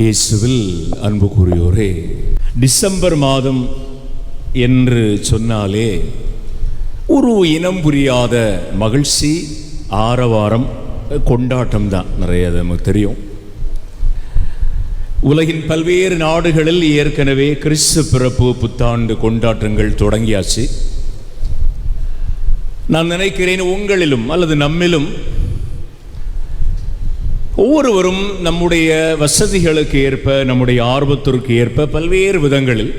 இயேசுவில் அன்பு கூறியோரே டிசம்பர் மாதம் என்று சொன்னாலே ஒரு இனம் புரியாத மகிழ்ச்சி ஆரவாரம் கொண்டாட்டம் தான். நிறைய நமக்கு தெரியும். உலகின் பல்வேறு நாடுகளில் ஏற்கனவே கிறிஸ்து பிறப்பு புத்தாண்டு கொண்டாட்டங்கள் தொடங்கியாச்சு. நான் நினைக்கிறேன் உங்களிலும் அல்லது நம்மிலும் ஒவ்வொருவரும் நம்முடைய வசதிகளுக்கு ஏற்ப நம்முடைய ஆர்வத்திற்கு ஏற்ப பல்வேறு விதங்களில்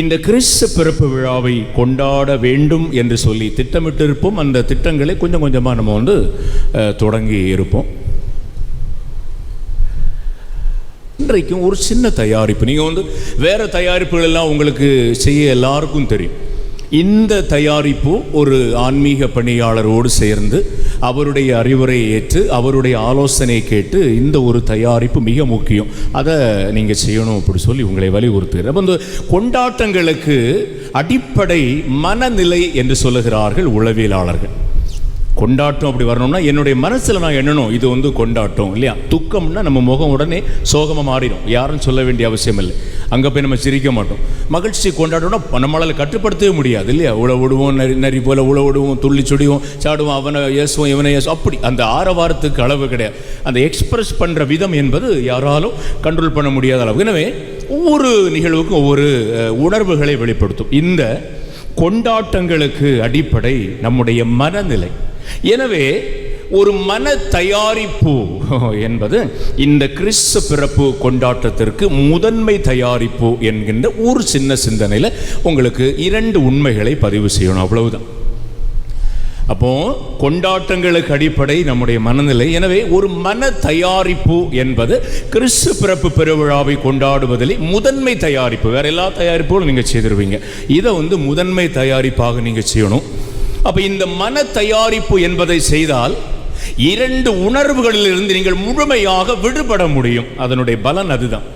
இந்த கிறிஸ்து பிறப்பு விழாவை கொண்டாட வேண்டும் என்று சொல்லி திட்டமிட்டிருப்போம். அந்த திட்டங்களை கொஞ்சம் கொஞ்சமாக நம்ம வந்து தொடங்கி இருப்போம். இன்றைக்கும் ஒரு சின்ன தயாரிப்பு. நீங்கள் வந்து வேறு தயாரிப்புகள் எல்லாம் உங்களுக்கு செய்ய எல்லாருக்கும் தெரியும். இந்த தயாரிப்பு ஒரு ஆன்மீக பணியாளரோடு சேர்ந்து அவருடைய அறிவுரையை ஏற்று அவருடைய ஆலோசனை கேட்டு இந்த ஒரு தயாரிப்பு மிக முக்கியம். அதை நீங்கள் செய்யணும் அப்படி சொல்லி உங்களை வலியுறுத்துகிறேன். அப்போ இந்த கொண்டாட்டங்களுக்கு அடிப்படை மனநிலை என்று சொல்லுகிறார்கள் உளவியலாளர்கள். கொண்டாட்டம் அப்படி வரணும்னா என்னுடைய மனசில் நான் எண்ணணும் இது வந்து கொண்டாட்டம் இல்லையா? துக்கம்னா நம்ம முகம் உடனே சோகமாக மாறிடும். யாரும் சொல்ல வேண்டிய அவசியம் இல்லை. அங்கே போய் நம்ம சிரிக்க மாட்டோம். மகிழ்ச்சி கொண்டாடணும்னா நம்மளால் கட்டுப்படுத்தவே முடியாது இல்லையா? உழ விடுவோம் நரி நரி போல உழ விடுவோம் துள்ளி சுடிவோம் சாடுவோம் அவனை ஏசுவோம் இவனை ஏசுவோம். அப்படி அந்த ஆரவாரத்துக்கு அளவு கிடையாது. அந்த எக்ஸ்பிரஸ் பண்ணுற விதம் என்பது யாராலும் கண்ட்ரோல் பண்ண முடியாத அளவு எனவே ஒவ்வொரு நிகழ்வுக்கும் ஒவ்வொரு உணர்வுகளை வெளிப்படுத்தும். இந்த கொண்டாட்டங்களுக்கு அடிப்படை நம்முடைய மனநிலை. எனவே ஒரு மன தயாரிப்பு என்பது இந்த கிறிஸ்து பிறப்பு கொண்டாட்டத்திற்கு முதன்மை தயாரிப்பு என்கின்ற ஒரு சின்ன சிந்தனையில் உங்களுக்கு இரண்டு உண்மைகளை பதிவு செய்யணும். அவ்வளவுதான். அப்போ கொண்டாட்டங்களுக்கு அடிப்படை நம்முடைய மனநிலை. எனவே ஒரு மன தயாரிப்பு என்பது கிறிஸ்து பிறப்பு பெருவிழாவை கொண்டாடுவதில் முதன்மை தயாரிப்பு. வேற எல்லா தயாரிப்புகளும் நீங்கள் செய்திருவீங்க இதை வந்து முதன்மை தயாரிப்பாக நீங்கள் செய்யணும். அப்போ இந்த மன தயாரிப்பு என்பதை செய்தால் இரண்டு உணர்வுகளிலிருந்து நீங்கள் முழுமையாக விடுபட முடியும். அதனுடைய பலன் அதுதான்.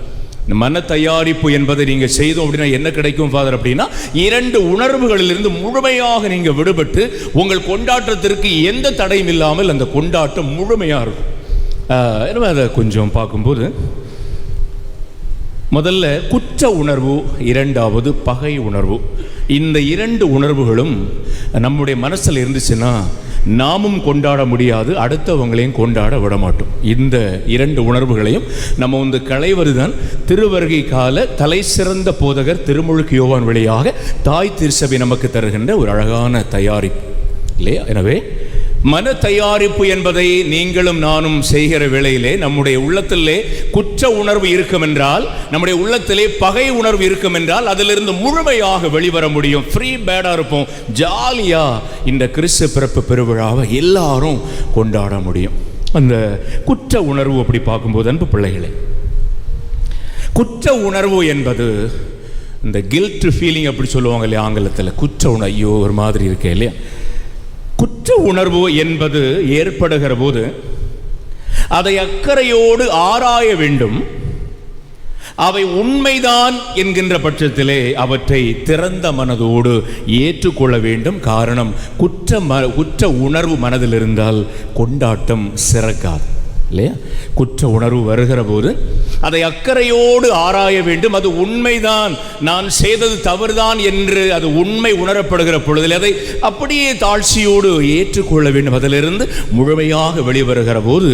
இந்த மன தயாரிப்பு என்பதை நீங்கள் செய்தோம் அப்படின்னா என்ன கிடைக்கும் ஃபாதர் அப்படின்னா இரண்டு உணர்வுகளிலிருந்து முழுமையாக நீங்கள் விடுபட்டு உங்கள் கொண்டாட்டத்திற்கு எந்த தடையும் இல்லாமல் அந்த கொண்டாட்டம் முழுமையாக இருக்கும். அதை கொஞ்சம் பார்க்கும்போது முதல்ல குற்ற உணர்வு இரண்டாவது பகை உணர்வு. இந்த இரண்டு உணர்வுகளும் நம்முடைய மனசில் இருந்துச்சுன்னா நாமும் கொண்டாட முடியாது அடுத்தவங்களையும் கொண்டாட விட மாட்டோம் இந்த இரண்டு உணர்வுகளையும் நம்ம வந்து களைவது தான் திருவருகை கால தலை சிறந்த போதகர் திருமுழுக்கு யோவான் வழியாக தாய் திருச்சபை நமக்கு தருகின்ற ஒரு அழகான தயாரிப்பு. இல்லையா? எனவே மன தயாரிப்பு என்பதை நீங்களும் நானும் செய்கிற வேளையிலே நம்முடைய உள்ளத்திலே குற்ற உணர்வு இருக்கும் என்றால் நம்முடைய உள்ளத்திலே பகை உணர்வு இருக்கும் என்றால் அதிலிருந்து முழுமையாக வெளிவர முடியும். ஃப்ரீ பேடாக இருப்போம். ஜாலியாக இந்த கிறிஸ்து பிறப்பு பெருவிழாவை எல்லாரும் கொண்டாட முடியும். அந்த குற்ற உணர்வு அப்படி பார்க்கும்போது அன்பு பிள்ளைகளே குற்ற உணர்வு என்பது இந்த கில்ட் ஃபீலிங் அப்படி சொல்லுவாங்க இல்லையா ஆங்கிலத்தில்? குற்ற உணர்வு ஐயோ ஒரு மாதிரி இருக்கே இல்லையா? குற்ற உணர்வு என்பது ஏற்படுகிற போது அதை அக்கறையோடு ஆராய வேண்டும். அவை உண்மைதான் என்கின்ற பட்சத்திலே அவற்றை திறந்த மனதோடு ஏற்றுக்கொள்ள வேண்டும். காரணம் குற்ற ம குற்ற உணர்வு மனதில் இருந்தால் கொண்டாட்டம் சிறக்காது. இல்லையா? குற்ற உணர்வு வருகிற போது அதை அக்கறையோடு ஆராய வேண்டும். அது உண்மைதான். நான் செய்தது தவறுதான் என்று அது உண்மை உணரப்படுகிற பொழுதில் அதை அப்படியே தாழ்ச்சியோடு ஏற்றுக்கொள்ள வேண்டும். அதிலிருந்து முழுமையாக வெளிவருகிற போது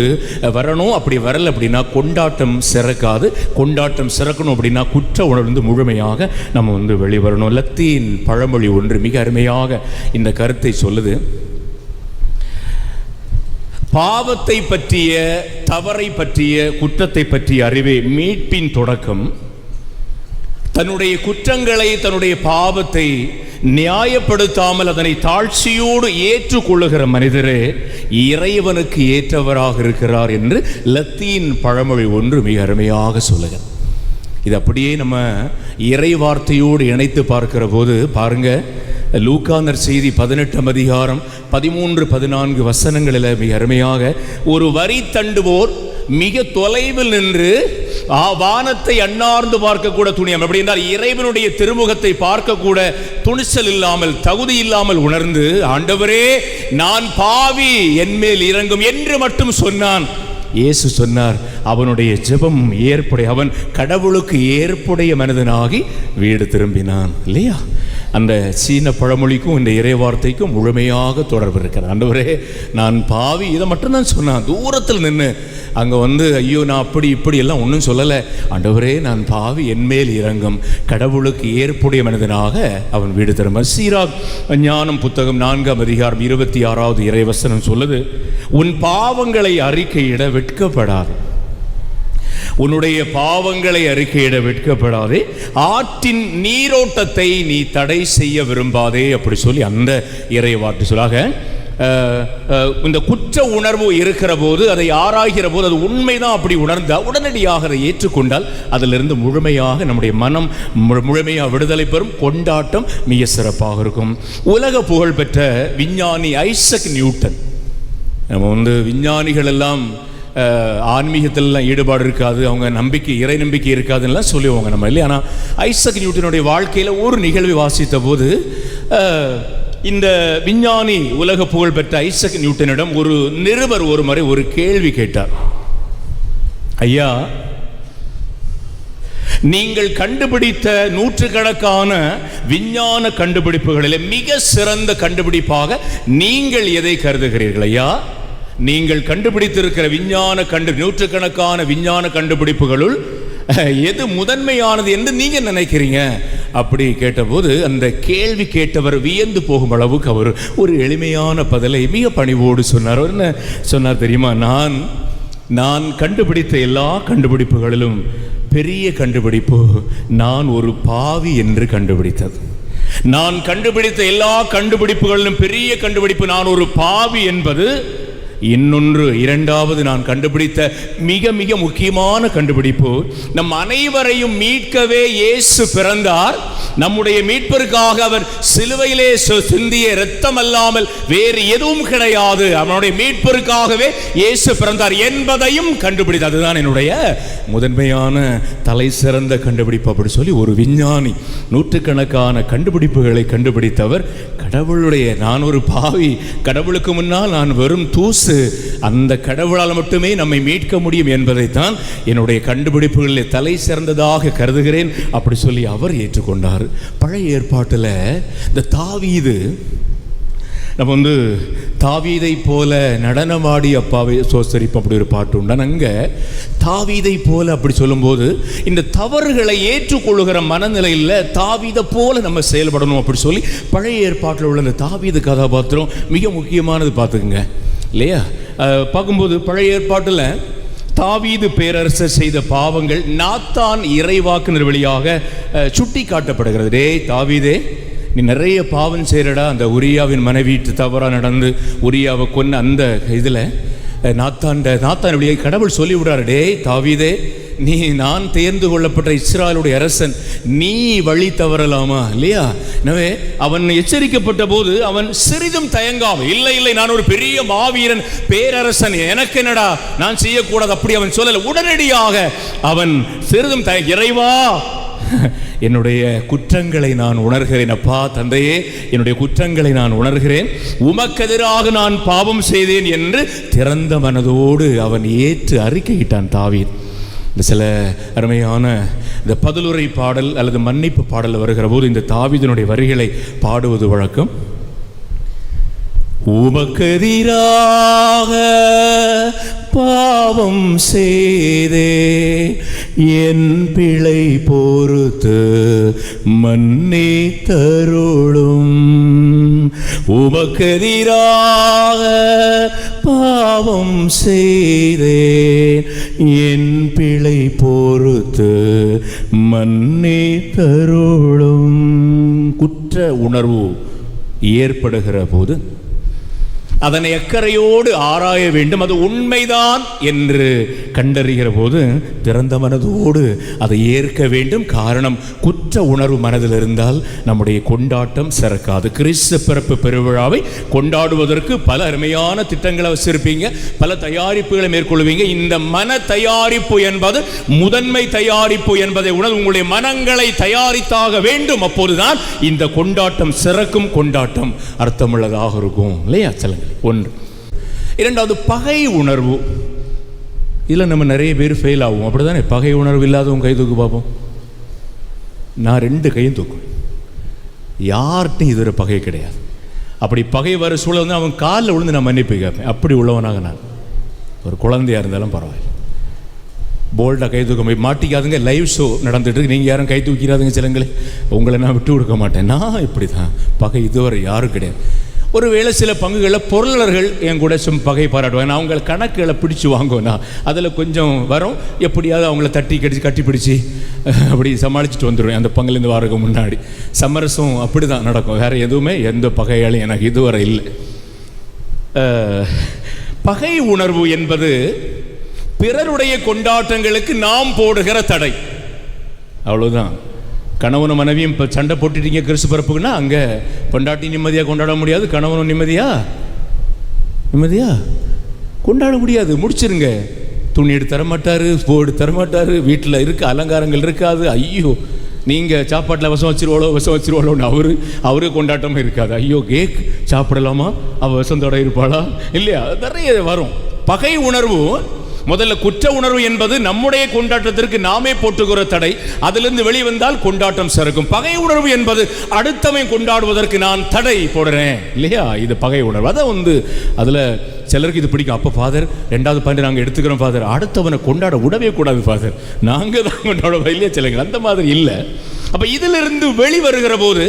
வரணும் அப்படி வரல அப்படின்னா கொண்டாட்டம் சிறக்காது. கொண்டாட்டம் சிறக்கணும் அப்படின்னா குற்ற உணர்வு வந்து முழுமையாக நம்ம வந்து வெளிவரணும். லத்தீன் பழமொழி ஒன்று மிக அருமையாக இந்த கருத்தை சொல்லுது. பாவத்தை பற்றிய தவறை பற்றிய குற்றத்தை பற்றிய அறிவே மீட்பின் தொடக்கம். தன்னுடைய குற்றங்களை தன்னுடைய பாவத்தை நியாயப்படுத்தாமல் அதனை தாழ்ச்சியோடு ஏற்றுக்கொள்ளுகிற மனிதரே இறைவனுக்கு ஏற்றவராக இருக்கிறார் என்று லத்தீன் பழமொழி ஒன்று மிக அருமையாக சொல்லுகிறது. இது அப்படியே நம்ம இறை வார்த்தையோடு இணைத்து பார்க்கிற போது பாருங்கள் லூக்காந்தர் செய்தி பதினெட்டாம் அதிகாரம் பதிமூன்று பதினான்கு வசனங்களில் மிக அருமையாக ஒரு வரி தண்டுவோர் மிக தொலைவில் நின்று ஆ வானத்தை அண்ணார்ந்து பார்க்கக்கூட துணியம் எப்படி என்றால் இறைவனுடைய திருமுகத்தை பார்க்கக்கூட துணிச்சல் இல்லாமல் தகுதி இல்லாமல் உணர்ந்து ஆண்டவரே நான் பாவி என்மேல் இறங்கும் என்று மட்டும் சொன்னான். இயேசு சொன்னார் அவனுடைய ஜெபம் ஏற்புடைய அவன் கடவுளுக்கு ஏற்புடைய மனிதனாகி வீடு திரும்பினான் இல்லையா? அந்த சீன பழமொழிக்கும் இந்த இறைவார்த்தைக்கும் முழுமையாக தொடர்பு இருக்கிறது. அண்டவரே நான் பாவி இதை மட்டும்தான் சொன்னான் தூரத்தில் நின்று அங்கே வந்து ஐயோ நான் அப்படி இப்படி எல்லாம் ஒன்றும் சொல்லலை. ஆண்டவரே நான் பாவி என்மேல் இறங்கும். கடவுளுக்கு ஏற்புடைய மனிதனாக அவன் வீடு திரும்ப சீராக் ஞானம் புத்தகம் நான்காம் அதிகாரம் இருபத்தி ஆறாவது இறைவசனம் சொல்லுது உன் பாவங்களை அறிக்கையிட வெட்கப்படாது. உன்னுடைய பாவங்களை அறிக்கையிட வெட்கப்படாதே. ஆற்றின் நீரோட்டத்தை நீ தடை செய்ய விரும்பாதே அப்படி சொல்லி அந்த இறை வார்த்தை சொல்லாக இந்த குற்ற உணர்வு இருக்கிற போது அதை ஆராய்கிற போது அது உண்மைதான் அப்படி உணர்ந்தால் உடனடியாக அதை ஏற்றுக்கொண்டால் அதிலிருந்து முழுமையாக நம்முடைய மனம் முழுமையாக விடுதலை பெறும் கொண்டாட்டம் மிக சிறப்பாக இருக்கும். உலக புகழ்பெற்ற விஞ்ஞானி ஐசக் நியூட்டன். நம்ம வந்து விஞ்ஞானிகள் எல்லாம் ஆன்மீகத்திலலாம் ஈடுபாடு இருக்காது. அவங்க நம்பிக்கை இறை நம்பிக்கை இருக்காதுன்னெலாம் சொல்லுவாங்க நம்ம இல்லையா? ஆனால் ஐசக் நியூட்டனுடைய வாழ்க்கையில் ஒரு நிகழ்வை வாசித்த போது இந்த விஞ்ஞானி உலக புகழ் பெற்ற ஐசக் நியூட்டனிடம் ஒரு நிருபர் ஒரு முறை ஒரு கேள்வி கேட்டார். ஐயா நீங்கள் கண்டுபிடித்த நூற்றுக்கணக்கான விஞ்ஞான கண்டுபிடிப்புகளிலே மிக சிறந்த கண்டுபிடிப்பாக நீங்கள் எதை கருதுகிறீர்கள் ஐயா? நீங்கள் கண்டுபிடித்திருக்கிற விஞ்ஞான கண்டு நூற்றுக்கணக்கான விஞ்ஞான கண்டுபிடிப்புகளுள் எது முதன்மையானது என்று நீங்க நினைக்கிறீங்க? அப்படி கேட்டபோது அந்த கேள்வி கேட்டவர் வியந்து போகும் அளவுக்கு அவர் ஒரு எளிமையான பதிலை மிக பணிவோடு சொன்னார். அவர் என்ன சொன்னார் தெரியுமா? நான் நான் கண்டுபிடித்த எல்லா கண்டுபிடிப்புகளிலும் பெரிய கண்டுபிடிப்பு நான் ஒரு பாவி என்று கண்டுபிடித்தது. நான் கண்டுபிடித்த எல்லா கண்டுபிடிப்புகளிலும் பெரிய கண்டுபிடிப்பு நான் ஒரு பாவி என்பது இன்னொன்று இரண்டாவது நான் கண்டுபிடித்த மிக மிக முக்கியமான கண்டுபிடிப்பு. நம் அனைவரையும் மீட்கவே இயேசு பிறந்தார். நம்முடைய மீட்பருக்காக அவர் சிலுவையிலே சிந்திய இரத்தம் அல்லாமல் வேறு எதுவும் கிடையாது. அவனுடைய மீட்பிற்காகவே இயேசு பிறந்தார் என்பதையும் கண்டுபிடித்து அதுதான் என்னுடைய முதன்மையான தலை சிறந்த கண்டுபிடிப்பு அப்படி சொல்லி ஒரு விஞ்ஞானி நூற்றுக்கணக்கான கண்டுபிடிப்புகளை கண்டுபிடித்தவர் கடவுளுடைய நான் ஒரு பாவி. கடவுளுக்கு முன்னால் நான் வெறும் தூசு. அந்த கடவுளால் மட்டுமே நம்மை மீட்க முடியும் என்பதைத்தான் என்னுடைய கண்டுபிடிப்புகளில் தலை சிறந்ததாக கருதுகிறேன். அப்படி சொல்லி அவர் ஏற்றுக்கொண்டார். பழைய ஏற்பாட்டில் இந்த தாவீது நம்ம வந்து தாவீதை போல நடனமாடி அப்பாவை சோசரிப்பு அப்படி ஒரு பாட்டு உண்டு. அங்கே தாவீதை போல அப்படி சொல்லும்போது இந்த தவறுகளை ஏற்றுக்கொள்ளுகிற மனநிலையில் தாவீதை போல நம்ம செயல்படணும் அப்படி சொல்லி பழைய ஏற்பாட்டில் உள்ள இந்த தாவீது கதாபாத்திரம் மிக முக்கியமானது பார்த்துக்குங்க. இல்லையா? பார்க்கும்போது பழைய ஏற்பாட்டில் தாவீது பேரரசர் செய்த பாவங்கள் நாத்தான் இறைவாக்குனர் வழியாக சுட்டி காட்டப்படுகிறது டேய் தாவீதே நீ நிறைய பாவம் செய்கிறடா அந்த உரியாவின் மனைவிட்டு தவறாக நடந்து உரியாவை கொன்ன அந்த இதில் நாத்தாண்ட நாத்தான் வழியை கடவுள் சொல்லிவிடாரு டே தாவிதே நீ நான் தேர்ந்து கொள்ளப்பட்ட இஸ்ராயலுடைய அரசன். நீ வழி தவறலாமா? இல்லையா? எனவே அவன் எச்சரிக்கப்பட்ட போது அவன் சிறிதும் தயங்காம இல்லை இல்லை நான் ஒரு பெரிய மாவீரன் பேரரசன் எனக்கு என்னடா? நான் செய்யக்கூடாது. அப்படி அவன் சொல்லல. உடனடியாக அவன் சிறிதும் தய இறைவா என்னுடைய குற்றங்களை நான் உணர்கிறேன். அப்பா தந்தையே என்னுடைய குற்றங்களை நான் உணர்கிறேன். உமக்கெதிராக நான் பாவம் செய்தேன் என்று திறந்த மனதோடு அவன் ஏற்று அறிக்கையிட்டான் தாவீத். இந்த சில அருமையான இந்த பதிலுரை பாடல் அல்லது மன்னிப்பு பாடல் வருகிற போது இந்த தாவிதனுடைய வரிகளை பாடுவது வழக்கம். உமக்கெதிராக பாவம் செய்தே. என் பிழை பொறுத்து மன்னே தருளும். உமக்கெதிராக பாவம் செய்தேன் என் பிழை பொறுத்து மன்னே தருளும். குற்ற உணர்வு ஏற்படுகிற போது அதனை அக்கறையோடு ஆராய வேண்டும். அது உண்மைதான் என்று கண்டறிகிற போது திறந்த மனதோடு அதை ஏற்க வேண்டும். காரணம் குற்ற உணர்வு மனதில் இருந்தால் நம்முடைய கொண்டாட்டம் சிறக்காது. கிறிஸ்து பிறப்பு பெருவிழாவை கொண்டாடுவதற்கு பல அருமையான திட்டங்களை வச்சிருப்பீங்க. பல தயாரிப்புகளை மேற்கொள்வீங்க. இந்த மன தயாரிப்பு என்பது முதன்மை தயாரிப்பு என்பதை உணர்வு உங்களுடைய மனங்களை தயாரித்தாக வேண்டும். அப்போதுதான் இந்த கொண்டாட்டம் சிறக்கும் கொண்டாட்டம் அர்த்தமுள்ளதாக இருக்கும். இல்லையா? சொல்லுங்கள். ஒன்று. இரண்டாவது பகை உணர்வு. இதில் நம்ம நிறைய பேர் ஃபெயில் ஆகும் அப்படி தானே பகை உணர்வு இல்லாதவங்க கை தூக்கு பார்ப்போம். நான் ரெண்டு கையும் தூக்குவேன். யார்கிட்டையும் இதுவரை பகை கிடையாது. அப்படி பகை வர சூழல் வந்து அவன் காலில் விழுந்து நான் மன்னிப்பு கேட்பேன். அப்படி உள்ளவனாக நான். ஒரு குழந்தையாக இருந்தாலும் பரவாயில்ல. போல்டாக கை தூக்க போய் மாட்டிக்காதுங்க. லைவ் ஷோ நடந்துட்டுருக்கு நீங்கள் யாரும் கை தூக்கிறாதுங்க சிலங்களே. உங்களை நான் விட்டு கொடுக்க மாட்டேன். நான் இப்படி தான் பகை இதுவரை யாரும் கிடையாது. ஒருவேளை சில பங்குகளில் பொருளாளர்கள் என் கூட சும் பகை பாராட்டுவாங்க. நான் அவங்க கணக்குகளை பிடிச்சு வாங்குவேன்? அதில் கொஞ்சம் வரும். எப்படியாவது அவங்கள தட்டி கடிச்சு கட்டி பிடிச்சி அப்படி சமாளிச்சுட்டு வந்துடுவேன் அந்த பங்குலேருந்து வாரக்கு முன்னாடி. சமரசம் அப்படி தான் நடக்கும். வேறு எதுவுமே எந்த பகையாலும் எனக்கு இதுவரை இல்லை. பகை உணர்வு என்பது பிறருடைய கொண்டாட்டங்களுக்கு நாம் போடுகிற தடை. அவ்வளோதான் கணவனும் மனைவியும் இப்போ சண்டை போட்டுட்டீங்க கிறிஸ்து பிறப்புக்குன்னா அங்கே பொண்டாட்டி நிம்மதியாக கொண்டாட முடியாது கணவனும் நிம்மதியா? நிம்மதியா? கொண்டாட முடியாது முடிச்சிருங்க. துணி எடுத்து தரமாட்டாரு போர்டு தரமாட்டார் வீட்டில் இருக்க அலங்காரங்கள் இருக்காது. ஐயோ நீங்கள் சாப்பாட்டில் விஷம் வச்சிருவாளோ விஷம் வச்சிருவாளோன்னு அவரு அவரு கொண்டாட்டமே இருக்காது. ஐயோ கேக் சாப்பிடலாமா? அவள் விஷந்தோட இருப்பாளா இல்லையா? நிறைய வரும். பகை உணர்வும் முதல்ல குற்ற உணர்வு என்பது நம்முடைய கொண்டாட்டத்திற்கு நாமே போட்டுகிற தடை. அதிலிருந்து வெளிவந்தால் கொண்டாட்டம் சிறக்கும். பகை உணர்வு என்பது அடுத்தவன் கொண்டாடுவதற்கு நான் தடை போடுறேன். இல்லையா? இது பகை உணர்வு. அதை வந்து அதில் சிலருக்கு இது பிடிக்கும். அப்போ ஃபாதர் ரெண்டாவது பாயிண்ட் நாங்கள் எடுத்துக்கிறோம் ஃபாதர் அடுத்தவனை கொண்டாட விடவே கூடாது ஃபாதர் நாங்கள் தான் கொண்டாடுவோம் இல்லையா சிலங்க அந்த மாதிரி இல்லை. அப்போ இதிலிருந்து வெளிவருகிற போது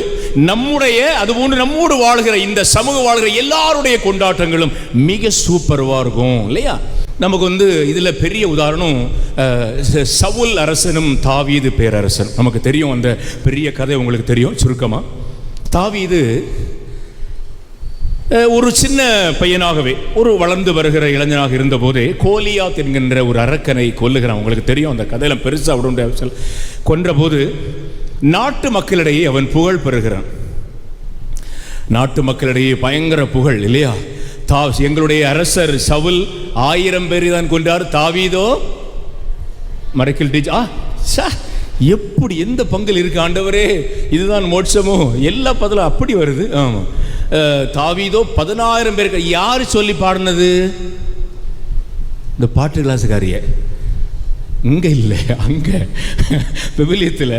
நம்முடைய அதுபோன்று நம்மோடு வாழ்கிற இந்த சமூக வாழ்கிற எல்லாருடைய கொண்டாட்டங்களும் மிக சூப்பர்வாக இருக்கும் இல்லையா? நமக்கு வந்து இதில் பெரிய உதாரணம் அஹ், சவுல் அரசனும் தாவீது பேரரசன். நமக்கு தெரியும் அந்த பெரிய கதை உங்களுக்கு தெரியும் சுருக்கமாக தாவீது ஒரு சின்ன பையனாகவே ஒரு வளர்ந்து வருகிற இளைஞனாக இருந்தபோதே கோலியாத் என்கின்ற ஒரு அரக்கனை கொல்லுகிறான். உங்களுக்கு தெரியும் அந்த கதையில பெருசாக விட கொன்றபோது நாட்டு மக்களிடையே அவன் புகழ் பெறுகிறான். நாட்டு மக்களிடையே பயங்கர புகழ் இல்லையா? தா எங்களுடைய அரசர் சவுல் ஆயிரம் பேரை தான் கொண்டார் தாவீதோ? மறைக்கல் டீச் ஆ சா எப்படி எந்த பங்கில் இருக்கு ஆண்டவரே? இதுதான் மோட்சமோ? எல்லா பதிலும் அப்படி வருது. ஆமாம் தாவீதோ பதினாயிரம் பேருக்கு யார் சொல்லி பாடினது? இந்த பாட்டு கிளாஸுக்காரிய. இங்க இல்லை அங்க. விவிலியத்தில்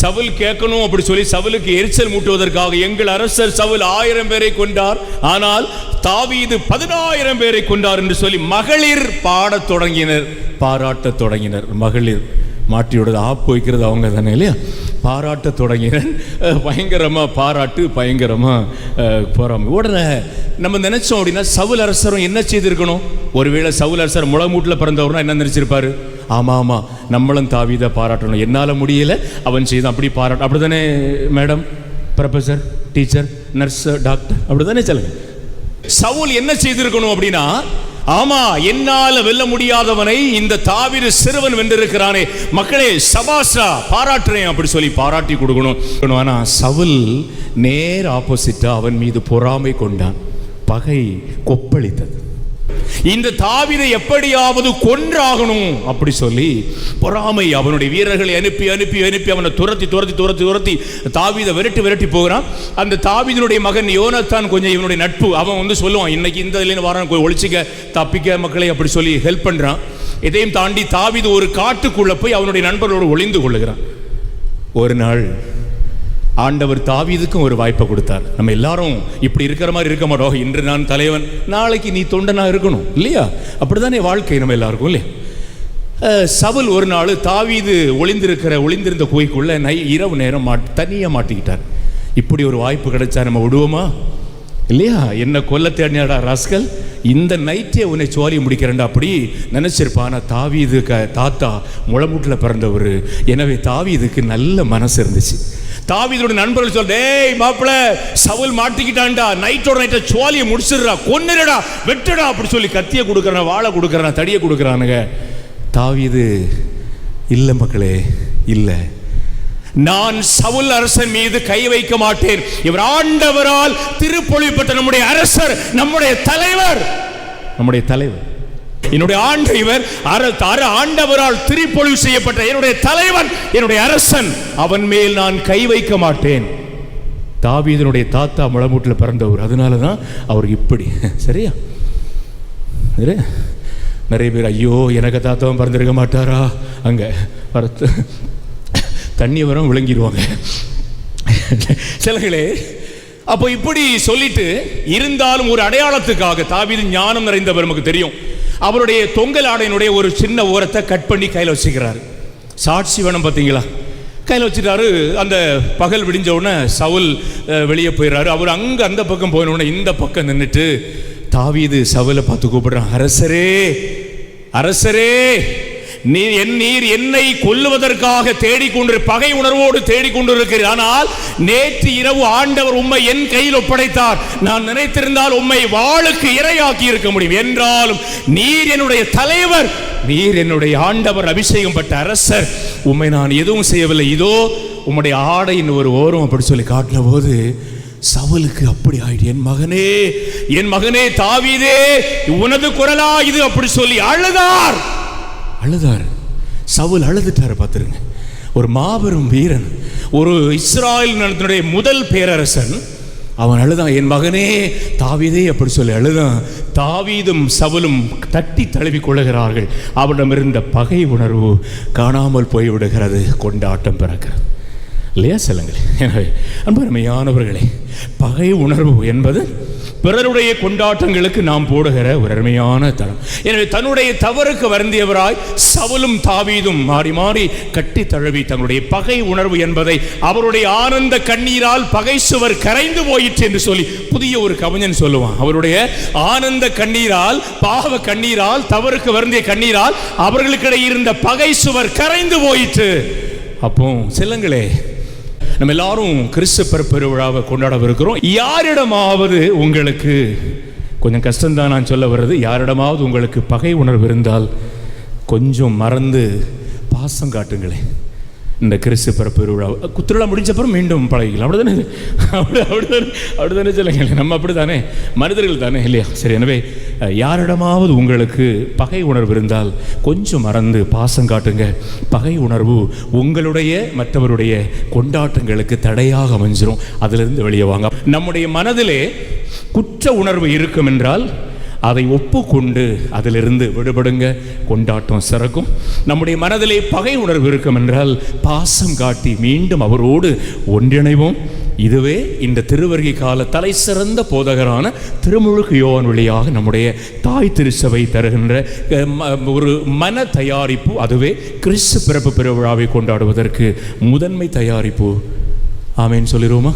சவுல் கேட்கணும் அப்படி சொல்லி சவுலுக்கு எரிச்சல் மூட்டுவதற்காக எங்கள் அரசர் சவுல் ஆயிரம் பேரை கொண்டார் ஆனால் தாவீது பதினாயிரம் பேரை கொண்டார் என்று சொல்லி மகளிர் பாடத் தொடங்கினர் பாராட்டத் தொடங்கினர். மகளிர் மாட்டியோடது ஆப் வைக்கிறது அவங்க தானே இல்லையா? பாராட்ட தொடங்கினர். பயங்கரமாக பாராட்டு பயங்கரமாக போகிறாங்க உடனே நம்ம நினைச்சோம் அப்படின்னா சவுல் அரசரும் என்ன செய்திருக்கணும்? ஒருவேளை சவுல் அரசர் முளமூட்டில் பிறந்தவர்னா என்ன நினைச்சிருப்பாரு? ஆமாம் ஆமாம் நம்மளும் தாவிதை பாராட்டணும். என்னால் முடியல. அவன் செய்தான். அப்படி பாராட்ட. அப்படிதானே madam? Professor teacher nurse doctor அப்படி தானே சொல்லுங்க. சவுல் என்ன செய்திருக்கணும் அப்படின்னா ஆமா என்னால வெல்ல முடியாதவனை இந்த தாவிர சிறுவன் வென்றிருக்கிறானே. மக்களே சபாஸ்ரா பாராட்டுறேன் அப்படி சொல்லி பாராட்டி கொடுக்கணும். ஆனா சவுல் நேர் ஆப்போசிட்டா அவன் மீது பொறாமை கொண்டான். பகை கொப்பளித்தது. இந்த தாவிதை எப்படியாவது கொன்றாகணும்? அப்படி சொல்லி பொறாமை அவனுடைய வீரர்களை அனுப்பி அனுப்பி அனுப்பி அவனை துரத்தி துரத்தி துரத்தி துரத்தி தாவிதை விரட்டி விரட்டி போகிறான். அந்த தாவிதனுடைய மகன் யோனத்தான் கொஞ்சம் இவனுடைய நட்பு. அவன் வந்து சொல்லுவான் இன்னைக்கு இந்த இதுல வரான் ஒழிச்சிக்க தப்பிக்க மக்களை அப்படி சொல்லி ஹெல்ப் பண்ணுறான் இதையும் தாண்டி தாவிது ஒரு காட்டுக்குள்ளே போய் அவனுடைய நண்பர்களோடு ஒளிந்து கொள்ளுகிறான். ஒரு நாள் ஆண்டவர் தாவீதுக்கும் ஒரு வாய்ப்பை கொடுத்தார். நம்ம எல்லாரும் இப்படி இருக்கிற மாதிரி இருக்க மாட்டோம். இன்று நான் தலைவன் நாளைக்கு நீ தொண்டனா இருக்கணும் இல்லையா? அப்படிதானே வாழ்க்கை நம்ம எல்லாருக்கும் இல்லையா? சவுல் ஒரு நாள் தாவீது ஒளிந்திருக்கிற ஒளிந்திருந்த குகைக்குள்ளே நை இரவு நேரம் மாட் தனியாக மாட்டிக்கிட்டார். இப்படி ஒரு வாய்ப்பு கிடைச்சா நம்ம விடுவோமா? இல்லையா? என்ன கொல்ல தேடினாடா ராஸ்கல்? இந்த நைட்டே உன்னை சோழி முடிக்கிறேன்டா அப்படி நினச்சிருப்பான் ஆனா தாவீது க தாத்தா முளமுட்டில் பிறந்தவர். எனவே தாவீதுக்கு நல்ல மனசு இருந்துச்சு. தாவிதோட நண்பர்கள் சொல்ல டேய் மாப்பிள சவுல் மாட்டிக்கிட்டான்டா. நைட்டோட நைட்டை சோழியை முடிச்சிடுறா. கொன்னுடா வெட்டுடா அப்படி சொல்லி கத்தியை கொடுக்குறான் வாழை கொடுக்குறான் தடியை கொடுக்குறானுங்க. தாவிது இல்லை மக்களே இல்லை. நான் சவுல் அரசன் மீது கை வைக்க மாட்டேன். இவர் ஆண்டவரால் திருப்பொழிப்பட்ட நம்முடைய அரசர் நம்முடைய தலைவர். நம்முடைய தலைவர். என்னுடைய ஆண்டு இவர் அர- ஆண்டவரால் திருப்பொழிவு செய்யப்பட்ட என்னுடைய தலைவன் என்னுடைய அரசன் அவன் மேல் நான் கை வைக்க மாட்டேன். தாவீதனுடைய தாத்தா முழமூட்டில் பிறந்தவர். அதனால தான் அவர் இப்படி. சரியா? நிறைய பேர் ஐயோ எனக்கு தாத்தாவும் பிறந்திருக்க மாட்டாரா? அங்கே வரத்து தண்ணி வரும் விளங்கிடுவாங்க சிலர்களே அப்போ இப்படி சொல்லிட்டு இருந்தாலும் ஒரு அடையாளத்துக்காக தாவீது ஞானம் நிறைந்தவர் நமக்கு தெரியும். அவருடைய தொங்கல் ஆடையினுடைய ஒரு சின்ன ஓரத்தை கட் பண்ணி கையில் வச்சுக்கிறாரு. சாட்சி வேணும் பார்த்தீங்களா? கையில் வச்சுட்டாரு. அந்த பகல் விடிஞ்ச உடனே சவுல் வெளியே போயிடுறாரு. அவர் அங்கே அந்த பக்கம் போயின உடனே இந்த பக்கம் நின்றுட்டு தாவீது சவுலை பார்த்து கூப்பிடுறான். அரசரே அரசரே! நீர் என் நீர் என்னை கொல்லுவதற்காக தேடிக்கொண்டு பகை உணர்வோடு தேடிக்கொண்டிருக்கிறீர். ஆனால் நேற்று இரவு ஆண்டவர் உம்மை என் கையில் ஒப்படைத்தார். நான் நினைத்திருந்தால் உம்மை வாளுக்கு இரையாக்கி இருக்க முடியும். என்றாலும் நீர் என்னுடைய தலைவர் நீர் என்னுடைய ஆண்டவர் அபிஷேகம் பட்ட அரசர். உம்மை நான் எதுவும் செய்யவில்லை. இதோ உம்முடைய ஆடையின் ஒரு ஓரம் அப்படி சொல்லி காட்டின போது சவலுக்கு அப்படி ஆயிடு. என் மகனே என் மகனே தாவீதே உனது குரலா இது அப்படி சொல்லி அழுதார். அழுதார். சவுல் அழுதுட்டாரு பார்த்துருங்க. ஒரு மாபெரும் வீரன் ஒரு இஸ்ராயல் நிலத்தினுடைய முதல் பேரரசன் அவன் அழுதான் என் மகனே தாவீதே அப்படி சொல்லி அழுதான். தாவீதும் சவுலும் தட்டி தழுவி கொள்ளுகிறார்கள். அவனிடம் இருந்த பகை உணர்வு காணாமல் போய்விடுகிறது கொண்டாட்டம் பிறக்கிறது. இல்லையா செல்லுங்களே? எனவே அன்பருமையானவர்களே பகை உணர்வு என்பது பிறருடைய கொண்டாட்டங்களுக்கு நாம் போடுகிற ஒரு அருமையான தரம் எனவே தன்னுடைய தவறுக்கு வருந்தியவராய் சவுலும் தாவீதும் மாறி மாறி கட்டி தழுவி தங்களுடைய பகை உணர்வு என்பதை அவருடைய ஆனந்த கண்ணீரால் பகை சுவர் கரைந்து போயிற்று என்று சொல்லி புதிய ஒரு கவிஞன் சொல்லுவான். அவருடைய ஆனந்த கண்ணீரால் பாவ கண்ணீரால் தவறுக்கு வருந்திய கண்ணீரால் அவர்களுக்கிடையே இருந்த பகை சுவர் கரைந்து போயிற்று. அப்போ செல்லுங்களே நம்ம எல்லாரும் கிறிஸ்து பெருவிழாவை கொண்டாடவிருக்கிறோம். யாரிடமாவது உங்களுக்கு கொஞ்சம் கஷ்டம்தான் நான் சொல்ல வர்றது யாரிடமாவது உங்களுக்கு பகை உணர்வு இருந்தால் கொஞ்சம் மறந்து பாசம் காட்டுங்களேன். இந்த கிறிஸ்து பிறப்பு திருவிழா திருவிழா முடிஞ்சப்பறம் மீண்டும் பழகிக்கலாம். அப்படிதானே? தானே அப்படி அப்படிதானே? அப்படிதானே சொல்லுங்க நம்ம அப்படித்தானே மனிதர்கள் தானே இல்லையா? சரி எனவே யாரிடமாவது உங்களுக்கு பகை உணர்வு இருந்தால் கொஞ்சம் மறந்து பாசம் காட்டுங்க. பகை உணர்வு உங்களுடைய மற்றவருடைய கொண்டாட்டங்களுக்கு தடையாக அமைஞ்சிரும். அதிலிருந்து வெளியே வாங்க. நம்முடைய மனதிலே குற்ற உணர்வு இருக்கும் என்றால் அதை ஒப்புக்கொண்டு அதிலிருந்து விடுபடுங்க. கொண்டாட்டம் சிறக்கும். நம்முடைய மனதிலே பகை உணர்வு இருக்கும் என்றால் பாசம் காட்டி மீண்டும் அவரோடு ஒன்றிணைவோம். இதுவே இந்த திருவருகை கால தலை சிறந்த போதகரான திருமுழுக்கு யோவான் வழியாக நம்முடைய தாய் திருச்சபை தருகின்ற ம- ஒரு மன தயாரிப்பு அதுவே கிறிஸ்து பிறப்பு பெருவிழாவை கொண்டாடுவதற்கு முதன்மை தயாரிப்பு. ஆமேன்னு சொல்லிடுவோமா?